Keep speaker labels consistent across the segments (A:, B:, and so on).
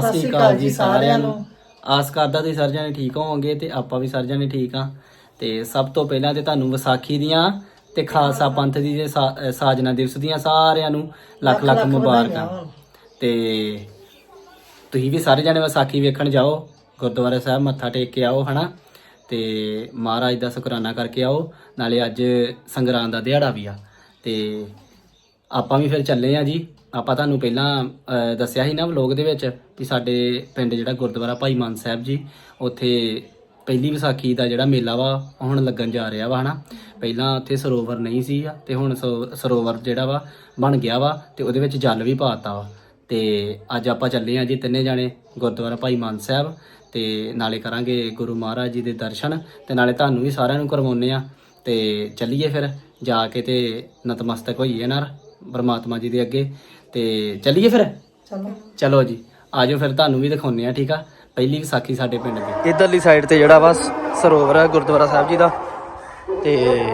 A: ਸਤਿ ਸ਼੍ਰੀ ਅਕਾਲ ਜੀ ਸਾਰਿਆਂ ਨੂੰ। ਆਸ ਕਰਦਾ ਤੁਸੀਂ ਸਾਰੇ ਜਣੇ ਠੀਕ ਹੋਵੋਗੇ ਤੇ ਆਪਾਂ ਵੀ ਸਾਰੇ ਜਣੇ ਠੀਕ ਆ। ਤੇ ਸਭ ਤੋਂ ਪਹਿਲਾਂ ਤੇ ਤੁਹਾਨੂੰ ਵਿਸਾਖੀ ਦੀਆਂ ਤੇ ਖਾਲਸਾ ਪੰਥ ਦੀ ਜੇ ਸਾ- ਸਾਜਨਾ ਦਿਵਸ ਦੀਆਂ ਸਾਰਿਆਂ ਨੂੰ ਲੱਖ ਲੱਖ ਮੁਬਾਰਕਾਂ। ਤੇ ਤੁਸੀਂ ਵੀ ਸਾਰੇ ਜਣੇ ਵਿਸਾਖੀ ਵੇਖਣ ਜਾਓ। ਗੁਰਦੁਆਰਾ ਸਾਹਿਬ ਮੱਥਾ ਟੇਕ ਕੇ ਆਓ ਹਨਾ? ਤੇ ਮਹਾਰਾਜ ਦਾ ਸ਼ੁਕਰਾਨਾ ਕਰਕੇ ਆਓ। ਨਾਲੇ ਅੱਜ ਸੰਗਰਾਂਦ ਦਾ ਦਿਹਾੜਾ ਵੀ ਆ। ਤੇ ਆਪਾਂ ਵੀ ਫਿਰ ਚੱਲੇ ਆ ਜੀ। ਆਪਾਂ ਤੁਹਾਨੂੰ ਪਹਿਲਾਂ ਦੱਸਿਆ ਸੀ ਨਾ ਵਲੋਗ ਦੇ ਵਿੱਚ ਕਿ ਸਾਡੇ ਪਿੰਡ ਜਿਹੜਾ ਗੁਰਦੁਆਰਾ ਭਾਈ ਮਾਨ ਸਾਹਿਬ ਜੀ, ਉੱਥੇ ਪਹਿਲੀ ਵਿਸਾਖੀ ਦਾ ਜਿਹੜਾ ਮੇਲਾ ਵਾ, ਉਹ ਹੁਣ ਲੱਗਣ ਜਾ ਰਿਹਾ ਵਾ, ਹਨਾ? ਪਹਿਲਾਂ ਉੱਥੇ ਸਰੋਵਰ ਨਹੀਂ ਸੀ ਤੇ ਹੁਣ ਸਰੋ- ਸਰੋਵਰ ਜਿਹੜਾ ਵਾ, ਬਣ ਗਿਆ ਵਾ, ਤੇ ਉਹਦੇ ਵਿੱਚ ਜਲ ਵੀ ਪਾਤਾ ਵਾ। ਤੇ ਅੱਜ ਆਪਾਂ ਚੱਲੇ ਆ ਜੀ ਤਿੰਨੇ ਜਾਣੇ, ਗੁਰਦੁਆਰਾ ਭਾਈ ਮਾਨ ਸਾਹਿਬ, ਤੇ ਨਾਲੇ ਕਰਾਂਗੇ ਗੁਰੂ ਮਹਾਰਾਜ ਜੀ ਦੇ ਦਰਸ਼ਨ, ਤੇ ਨਾਲੇ ਤੁਹਾਨੂੰ ਵੀ ਸਾਰਿਆਂ ਨੂੰ ਕਰਵਾਉਨੇ ਆ। ਤੇ ਚੱਲੀਏ ਫਿਰ, ਜਾ ਕੇ ਤੇ ਨਤਮਸਤਕ ਹੋਈਏ ਨਾਲ ਪਰਮਾਤਮਾ ਜੀ ਦੇ ਅੱਗੇ। ਤੇ ਚੱਲੀਏ ਫਿਰ?
B: ਚਲੋ।
A: ਚਲੋ ਜੀ। ਆਜੋ ਫਿਰ ਤੁਹਾਨੂੰ ਵੀ ਦਿਖਾਉਨੇ ਆ ਠੀਕ ਆ? ਪਹਿਲੀ ਵਿਸਾਖੀ ਸਾਡੇ ਪਿੰਡ ਦੀ।
C: ਇਧਰਲੀ ਸਾਈਡ ਤੇ ਜਿਹੜਾ ਵਾ ਸਰੋਵਰ ਹੈ ਗੁਰਦੁਆਰਾ ਸਾਹਿਬ ਜੀ ਦਾ। ਤੇ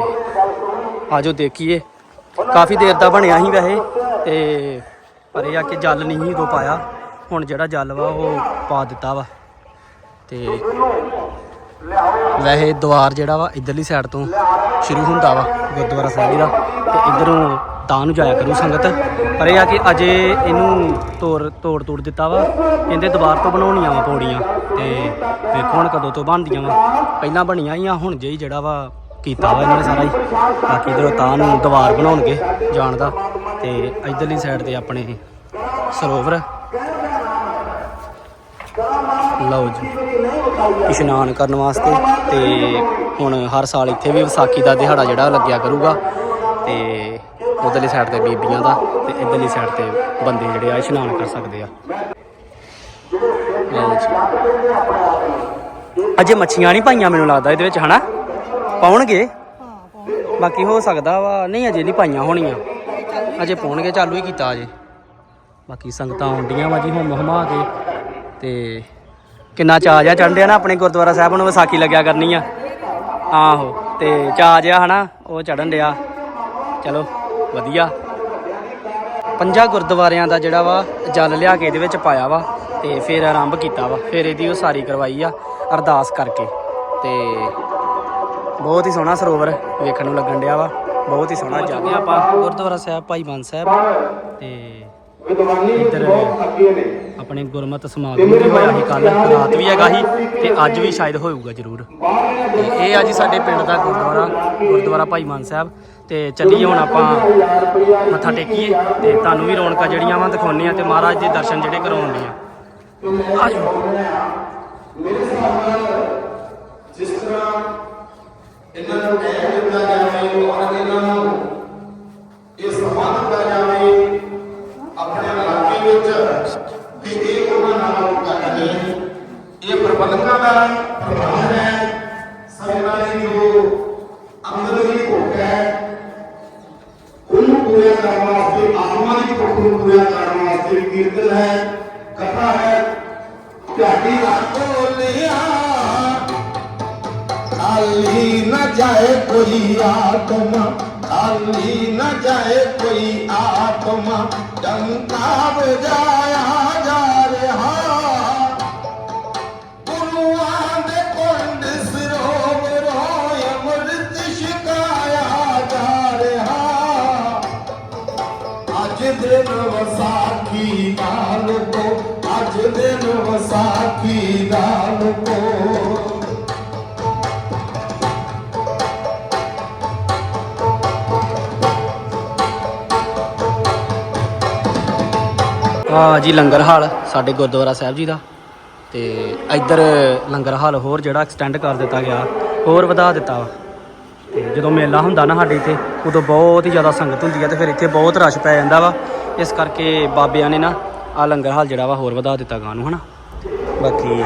C: ਆਜੋ ਦੇਖੀਏ। ਕਾਫੀ ਦੇਰ ਦਾ ਬਣਿਆ ਸੀ ਵੈਸੇ ਤੇ ਪਰ ਇਹ ਆ ਕਿ ਜਲ ਨਹੀਂ ਸੀ ਉਦੋਂ ਪਾਇਆ। ਹੁਣ ਜਿਹੜਾ ਜਲ ਵਾ ਉਹ ਪਾ ਦਿੱਤਾ ਵਾ। ਤੇ ਵੈਸੇ ਦੁਆਰ ਜਿਹੜਾ ਵਾ ਇਧਰਲੀ ਸਾਈਡ ਤੋਂ ਸ਼ੁਰੂ ਹੁੰਦਾ ਵਾ ਗੁਰਦੁਆਰਾ ਸਾਹਿਬ ਜੀ ਦਾ। ਤੇ ਇਧਰੋਂ ਤਾਂ ਨੂੰ ਜਾਇਆ ਕਰੂ ਸੰਗਤ। ਪਰ ਇਹ ਆ ਕਿ ਅਜੇ ਇਹਨੂੰ ਤੋੜ ਤੋੜ ਤੋੜ ਦਿੱਤਾ ਵਾ। ਕਹਿੰਦੇ ਦੁਬਾਰ ਤੋਂ ਬਣਾਉਣੀਆਂ ਵਾ ਪੌੜੀਆਂ। ਤੇ ਵੇਖੋ ਹੁਣ ਕਦੋਂ ਤੋਂ ਬਣਦੀਆਂ ਵਾ। ਪਹਿਲਾਂ ਬਣੀਆਂ ਹੀ ਆ, ਹੁਣ ਜੇ ਹੀ ਜਿਹੜਾ ਵਾ ਕੀਤਾ ਵਾ ਇਹਨਾਂ ਨੇ ਸਾਰਾ ਹੀ। ਬਾਕੀ ਇਧਰੋਂ ਤਾਂ ਨੂੰ ਦੁਬਾਰ ਬਣਾਉਣਗੇ ਜਾਣ ਦਾ। ਤੇ ਇਧਰਲੀ ਸਾਈਡ ਤੇ ਆਪਣੇ ਸਰੋਵਰ। ਲਓ ਜੀ। ਇਸ਼ਨਾਨ ਕਰਨ ਵਾਸਤੇ। ਤੇ ਹੁਣ ਹਰ ਸਾਲ ਇੱਥੇ ਵੀ ਵਿਸਾਖੀ ਦਾ ਦਿਹਾੜਾ ਜਿਹੜਾ ਲੱਗਿਆ ਕਰੂਗਾ। ਤੇ ਉਧਰਲੀ ਸਾਈਡ ਤੇ ਬੀਬੀਆਂ ਦਾ ਤੇ ਇਧਰਲੀ ਸਾਈਡ ਤੇ ਬੰਦੇ ਜਿਹੜੇ ਆ ਇਸ਼ਨਾਨ ਕਰ ਸਕਦੇ ਆ। ਅਜੇ ਮੱਛੀਆਂ ਨਹੀਂ ਪਾਈਆਂ ਮੈਨੂੰ ਲੱਗਦਾ ਇਹਦੇ ਵਿੱਚ, ਹਨਾ? ਪਾਉਣਗੇ? ਬਾਕੀ ਹੋ ਸਕਦਾ ਵਾ। ਨਹੀਂ, ਅਜੇ ਨਹੀਂ ਪਾਈਆਂ ਹੋਣੀਆਂ। ਅਜੇ ਪਾਉਣਗੇ, ਚਾਲੂ ਹੀ ਕੀਤਾ ਅਜੇ। ਬਾਕੀ ਸੰਗਤਾਂ ਆਉਂਦੀਆਂ ਵਾ ਜੀ ਹੁਮ ਹਮਾ ਕੇ। ਤੇ ਕਿੰਨਾ ਚਾਅ ਜਿਹਾ ਆ ਨਾ ਆਪਣੇ ਗੁਰਦੁਆਰਾ ਸਾਹਿਬ ਨੂੰ ਵਿਸਾਖੀ ਲੱਗਿਆ ਕਰਨੀ ਆ। ਆਹੋ, ਤੇ ਚਾਅ ਜਿਹਾ, ਹਨਾ, ਉਹ ਚੜਨ ਡਿਆ। ਚਲੋ। ਵਧੀਆ। ਪੰਜਾਂ ਗੁਰਦੁਆਰਿਆਂ ਦਾ ਜਿਹੜਾ ਵਾ ਜਲ ਲਿਆ ਕੇ ਇਹਦੇ ਵਿੱਚ ਪਾਇਆ ਵਾ ਤੇ ਫਿਰ ਆਰੰਭ ਕੀਤਾ ਵਾ। ਫਿਰ ਇਹਦੀ ਉਸਾਰੀ ਕਰਵਾਈ ਆ ਅਰਦਾਸ ਕਰਕੇ। ਤੇ ਬਹੁਤ ਹੀ ਸੋਹਣਾ ਸਰੋਵਰ ਵੇਖਣ ਨੂੰ ਲੱਗਣ ਡਿਆ ਵਾ। ਬਹੁਤ ਹੀ ਸੋਹਣਾ ਜਗ੍ਹਾ ਆਪਾਂ ਗੁਰਦੁਆਰਾ ਸਾਹਿਬ ਭਾਈ ਮਾਨ ਸਾਹਿਬ ਤੇ ਇੱਧਰ ਆਪਣੇ ਗੁਰਮਤ ਸਮਾਗਮ ਵੀ ਹੋਇਆ ਸੀ ਕੱਲ ਰਾਤ ਵੀ ਹੈਗਾ ਸੀ ਤੇ ਅੱਜ ਵੀ ਸ਼ਾਇਦ ਹੋਊਗਾ ਜ਼ਰੂਰ। ਤੇ ਇਹ ਆ ਜੀ ਸਾਡੇ ਪਿੰਡ ਦਾ ਗੁਰਦੁਆਰਾ ਗੁਰਦੁਆਰਾ ਭਾਈ ਮਾਨ ਸਾਹਿਬ। ਤੇ ਚੱਲੀਏ ਹੁਣ ਆਪਾਂ ਮੱਥਾ ਟੇਕੀਏ ਤੇ ਤੁਹਾਨੂੰ ਵੀ ਰੌਣਕਾਂ ਜਿਹੜੀਆਂ ਵਾ ਦਿਖਾਉਣੇ ਆ ਤੇ ਮਹਾਰਾਜ ਦੇ ਦਰਸ਼ਨ ਜਿਹੜੇ ਕਰਵਾਉਣੇ ਆ ਆਜੋ।
D: ਜਿਸ ਤਰ੍ਹਾਂ ਇਹਨਾਂ ਨੂੰ ਟਾਈਮ ਦਿੱਤਾ ਜਾਵੇ ਔਰ ਇਹਨਾਂ ਨੂੰ ਇਹ ਸਮਾਨ ਦਿੱਤਾ ਜਾਵੇ ਆਪਣੇ ਇਲਾਕੇ ਵਿੱਚ ਵੀ ਇਹ ਉਹਨਾਂ ਨਾਲ ਕਰਦੇ ਇਹ ਪ੍ਰਬੰਧਕਾਂ ਦਾ ਪ੍ਰਬੰਧ ਹੈ ਸੰਗਤਾਂ ਦੀ ਜੋ ਅੰਦਰਲੀ ਭੁੱਖ ਹੈ ਉਹਨੂੰ ਪੂਰਾ ਕਰਨ ਵਾਸਤੇ ਆਤਮਾ ਦੀ ਭੁੱਖ ਨੂੰ ਪੂਰਾ ਕਰਨ ਵਾਸਤੇ ਕੀਰਤਨ ਹੈ ਕਥਾ ਹੈ ਢਾਡੀ ਰੱਖੋ ਲਿਆ खाली न जाए कोई आत्मा खाली न जाए कोई आत्मा डंका बजाया
C: ਆ ਜੀ, ਲੰਗਰ ਹਾਲ, ਸਾਡੇ ਗੁਰਦੁਆਰਾ ਸਾਹਿਬ ਜੀ ਦਾ। ਤੇ ਇੱਧਰ ਲੰਗਰ ਹਾਲ ਹੋਰ ਜਿਹੜਾ ਐਕਸਟੈਂਡ ਕਰ ਦਿੱਤਾ ਗਿਆ, ਹੋਰ ਵਧਾ ਦਿੱਤਾ ਵਾ। ਤੇ ਜਦੋਂ ਮੇਲਾ ਹੁੰਦਾ ਨਾ ਸਾਡੇ ਇੱਥੇ, ਉਦੋਂ ਬਹੁਤ ਹੀ ਜ਼ਿਆਦਾ ਸੰਗਤ ਹੁੰਦੀ ਆ ਤੇ ਫਿਰ ਇੱਥੇ ਬਹੁਤ ਰਸ਼ ਪੈ ਜਾਂਦਾ ਵਾ। ਇਸ ਕਰਕੇ ਬਾਬਿਆਂ ਨੇ ਨਾ ਆ ਲੰਗਰ ਹਾਲ ਜਿਹੜਾ ਵਾ ਹੋਰ ਵਧਾ ਦਿੱਤਾ ਗਾਂ ਨੂੰ, ਹਨਾ? ਬਾਕੀ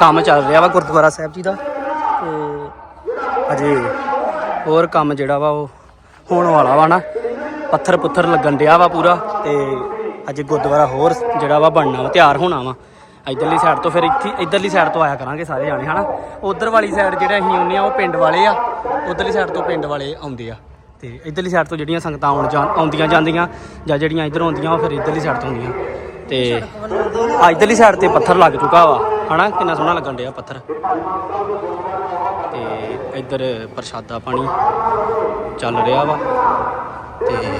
C: ਕੰਮ ਚੱਲ ਰਿਹਾ ਵਾ ਗੁਰਦੁਆਰਾ ਸਾਹਿਬ ਜੀ ਦਾ। ਤੇ ਅਜੇ ਹੋਰ ਕੰਮ ਜਿਹੜਾ ਵਾ ਉਹ ਹੋਣ ਵਾਲਾ ਵਾ ਨਾ। ਪੱਥਰ ਪੁੱਥਰ ਲੱਗਣ ਡਿਆ ਵਾ ਪੂਰਾ ਤੇ ਅੱਜ ਗੁਰਦੁਆਰਾ ਹੋਰ ਜਿਹੜਾ ਵਾ ਬਣਨਾ ਵਾ, ਤਿਆਰ ਹੋਣਾ ਵਾ। ਇਧਰਲੀ ਸਾਈਡ ਤੋਂ ਫਿਰ ਇੱਥੇ ਇਧਰਲੀ ਸਾਈਡ ਤੋਂ ਆਇਆ ਕਰਾਂਗੇ ਸਾਰੇ ਜਾਣੇ, ਹਨਾ? ਉਧਰ ਵਾਲੀ ਸਾਈਡ ਜਿਹੜੇ ਅਸੀਂ ਆਉਂਦੇ ਆ, ਉਹ ਪਿੰਡ ਵਾਲੇ ਆ। ਉਧਰਲੀ ਸਾਈਡ ਤੋਂ ਪਿੰਡ ਵਾਲੇ ਆਉਂਦੇ ਆ। ਤੇ ਇਧਰਲੀ ਸਾਈਡ ਤੋਂ ਜਿਹੜੀਆਂ ਸੰਗਤਾਂ ਆਉਣ ਜਾਂ ਆਉਂਦੀਆਂ ਜਾਂਦੀਆਂ ਜਾਂ ਜਿਹੜੀਆਂ ਇਧਰ ਆਉਂਦੀਆਂ, ਉਹ ਫਿਰ ਇਧਰਲੀ ਸਾਈਡ ਤੋਂ ਆਉਂਦੀਆਂ। ਤੇ ਆ ਇਧਰਲੀ ਸਾਈਡ ਤੇ ਪੱਥਰ ਲੱਗ ਚੁੱਕਾ ਵਾ, ਹਨਾ? ਕਿੰਨਾ ਸੋਹਣਾ ਲੱਗਣ ਡਿਆ ਪੱਥਰ। ਤੇ ਇੱਧਰ ਪ੍ਰਸ਼ਾਦਾ ਪਾਣੀ ਚੱਲ ਰਿਹਾ ਵਾ। ਤੇ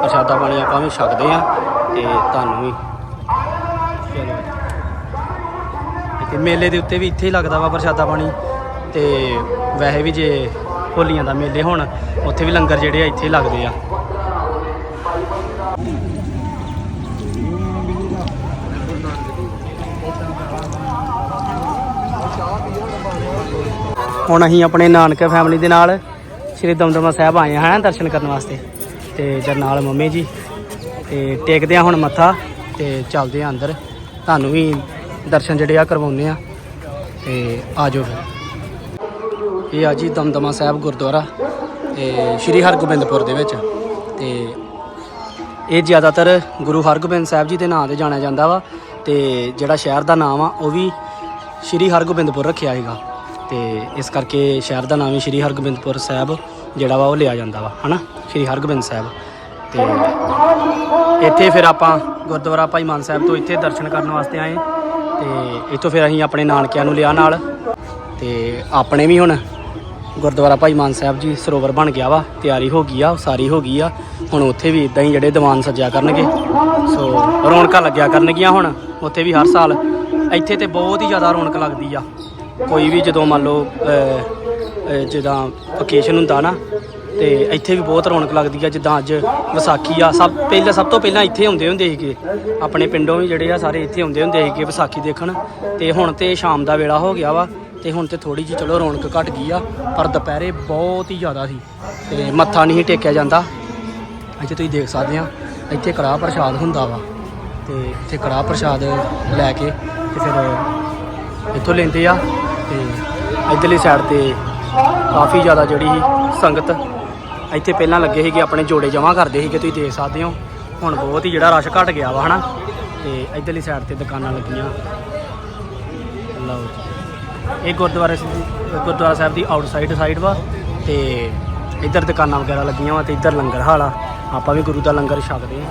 C: ਪ੍ਰਸ਼ਾਦਾ ਪਾਣੀ ਆਪਾਂ ਵੀ ਛਕਦੇ ਆ ਤੇ ਤੁਹਾਨੂੰ ਵੀ। ਤੇ ਮੇਲੇ ਦੇ ਉੱਤੇ ਵੀ ਇੱਥੇ ਹੀ ਲੱਗਦਾ ਵਾ ਪ੍ਰਸ਼ਾਦਾ ਪਾਣੀ। ਤੇ ਵੈਸੇ ਵੀ ਜੇ ਹੋਲੀਆਂ ਦਾ ਮੇਲੇ ਹੋਣ, ਉੱਥੇ ਵੀ ਲੰਗਰ ਜਿਹੜੇ ਆ ਇੱਥੇ ਹੀ ਲੱਗਦੇ ਆ। ਹੁਣ ਅਸੀਂ ਆਪਣੇ ਨਾਨਕੇ ਫੈਮਿਲੀ ਦੇ ਨਾਲ ਸ਼੍ਰੀ ਦਮਦਮਾ ਸਾਹਿਬ ਆਏ ਹਾਂ ਦਰਸ਼ਨ ਕਰਨ ਵਾਸਤੇ। ਤੇ ਜਰ ਨਾਲ ਮੰਮੀ ਜੀ ਤੇ ਟੇਕਦੇ ਆ ਹੁਣ ਮੱਥਾ ਤੇ ਚੱਲਦੇ ਆ ਅੰਦਰ। ਤੁਹਾਨੂੰ ਵੀ ਦਰਸ਼ਨ ਜਿਹੜੇ ਆ ਕਰਵਾਉਂਦੇ ਆ। ਤੇ ਆ ਜਾਓ ਫਿਰ। ਇਹ ਆ ਜੀ ਦਮਦਮਾ ਸਾਹਿਬ ਗੁਰਦੁਆਰਾ, ਤੇ ਸ਼੍ਰੀ ਹਰਗੋਬਿੰਦਪੁਰ ਦੇ ਵਿੱਚ। ਤੇ ਇਹ ਜ਼ਿਆਦਾਤਰ ਗੁਰੂ ਹਰਗੋਬਿੰਦ ਸਾਹਿਬ ਜੀ ਦੇ ਨਾਂ ਤੇ ਜਾਣਿਆ ਜਾਂਦਾ ਵਾ। ਤੇ ਜਿਹੜਾ ਸ਼ਹਿਰ ਦਾ ਨਾਮ ਆ, ਉਹ ਵੀ ਸ਼੍ਰੀ ਹਰਗੋਬਿੰਦਪੁਰ ਰੱਖਿਆ ਹੈਗਾ। ਤੇ ਇਸ ਕਰਕੇ ਸ਼ਹਿਰ ਦਾ ਨਾਮ ਹੀ ਸ਼੍ਰੀ ਹਰਗੋਬਿੰਦਪੁਰ ਸਾਹਿਬ ਜਿਹੜਾ ਵਾ, ਉਹ ਲਿਆ ਜਾਂਦਾ ਵਾ, ਹਨਾ? ਸ਼੍ਰੀ ਹਰਗੋਬਿੰਦ ਸਾਹਿਬ। ਤੇ ਇੱਥੇ ਫਿਰ ਆਪਾਂ ਗੁਰਦੁਆਰਾ ਭਾਈ ਮਾਨ ਸਾਹਿਬ ਤੋਂ ਇੱਥੇ ਦਰਸ਼ਨ ਕਰਨ ਵਾਸਤੇ ਆਏ। ਤੇ ਇੱਥੋਂ ਫਿਰ ਅਸੀਂ ਆਪਣੇ ਨਾਨਕਿਆਂ ਨੂੰ ਲਿਆ ਨਾਲ। ਤੇ ਆਪਣੇ ਵੀ ਹੁਣ ਗੁਰਦੁਆਰਾ ਭਾਈ ਮਾਨ ਸਾਹਿਬ ਜੀ ਸਰੋਵਰ ਬਣ ਗਿਆ ਵਾ। ਤਿਆਰੀ ਹੋ ਗਈ ਆ ਸਾਰੀ ਹੋ ਗਈ ਆ। ਹੁਣ ਉੱਥੇ ਵੀ ਇਦਾਂ ਹੀ ਜਿਹੜੇ ਦੀਵਾਨ ਸੱਜਿਆ ਕਰਨਗੇ। ਸੋ ਰੌਣਕਾਂ ਲੱਗਿਆ ਕਰਨਗੀਆਂ ਹੁਣ। ਉੱਥੇ ਵੀ ਹਰ ਸਾਲ ਇੱਥੇ ਤੇ ਬਹੁਤ ਹੀ ਜ਼ਿਆਦਾ ਰੌਣਕ ਲੱਗਦੀ ਆ। ਕੋਈ ਵੀ ਜਦੋਂ ਮੰਨ ਲਓ ਜਿੱਦਾਂ ਓਕੇਸ਼ਨ ਹੁੰਦਾ ਨਾ ਤੇ ਇੱਥੇ ਵੀ ਬਹੁਤ ਰੌਣਕ ਲੱਗਦੀ ਆ, ਜਿੱਦਾਂ ਅੱਜ ਵਿਸਾਖੀ ਆ। ਸਭ ਪਹਿਲਾਂ ਸਭ ਤੋਂ ਪਹਿਲਾਂ ਇੱਥੇ ਆਉਂਦੇ ਹੁੰਦੇ ਸੀਗੇ। ਆਪਣੇ ਪਿੰਡੋਂ ਵੀ ਜਿਹੜੇ ਆ, ਸਾਰੇ ਇੱਥੇ ਆਉਂਦੇ ਹੁੰਦੇ ਸੀਗੇ ਵਿਸਾਖੀ ਦੇਖਣ। ਤੇ ਹੁਣ ਤੇ ਸ਼ਾਮ ਦਾ ਵੇਲਾ ਹੋ ਗਿਆ ਵਾ, ਤੇ ਹੁਣ ਤੇ ਥੋੜੀ ਜਿਹੀ ਚਲੋ ਰੌਣਕ ਘਟ ਗਈ ਆ, ਪਰ ਦੁਪਹਿਰੇ ਬਹੁਤ ਹੀ ਜ਼ਿਆਦਾ ਸੀ। ਤੇ ਮੱਥਾ ਨਹੀਂ ਟੇਕਿਆ ਜਾਂਦਾ। ਇੱਥੇ ਤੁਸੀਂ ਦੇਖ ਸਕਦੇ ਆ, ਇੱਥੇ ਕੜਾਹ ਪ੍ਰਸ਼ਾਦ ਹੁੰਦਾ ਵਾ। ਤੇ ਇੱਥੇ ਕੜਾਹ ਪ੍ਰਸ਼ਾਦ ਲੈ ਕੇ ਤੇ ਫਿਰ ਇੱਥੋਂ ਲੈਂਦੇ ਆ। ਤੇ ਇਧਰਲੀ ਸਾਈਡ ਤੇ ਕਾਫੀ ਜ਼ਿਆਦਾ ਜਿਹੜੀ ਸੀ ਸੰਗਤ ਇੱਥੇ ਪਹਿਲਾਂ ਲੱਗੇ ਸੀਗੇ, ਆਪਣੇ ਜੋੜੇ ਜਮ੍ਹਾਂ ਕਰਦੇ ਸੀਗੇ, ਤੁਸੀਂ ਦੇਖ ਸਕਦੇ ਹੋ। ਹੁਣ ਬਹੁਤ ਹੀ ਜਿਹੜਾ ਰਸ਼ ਘਟ ਗਿਆ ਵਾ, ਹਨਾ? ਤੇ ਇਧਰਲੀ ਸਾਈਡ ਤੇ ਦੁਕਾਨਾਂ ਲੱਗੀਆਂ। ਲਓ ਇਹ ਗੁਰਦੁਆਰਾ ਗੁਰਦੁਆਰਾ ਸਾਹਿਬ ਦੀ ਆਊਟਸਾਈਡ ਸਾਈਡ ਵਾ, ਤੇ ਇੱਧਰ ਦੁਕਾਨਾਂ ਵਗੈਰਾ ਲੱਗੀਆਂ ਵਾ, ਤੇ ਇੱਧਰ ਲੰਗਰ ਹਾਲ ਆ। ਆਪਾਂ ਵੀ ਗੁਰੂ ਦਾ ਲੰਗਰ ਛਕਦੇ ਹਾਂ।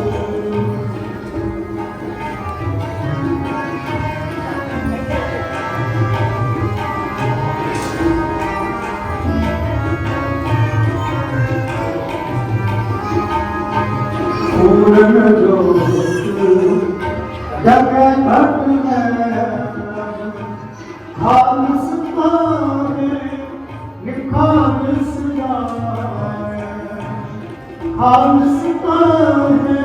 B: Kuleme coştu Derken kalbime Kalmasın bari Kalmasın bari Kalmasın bari.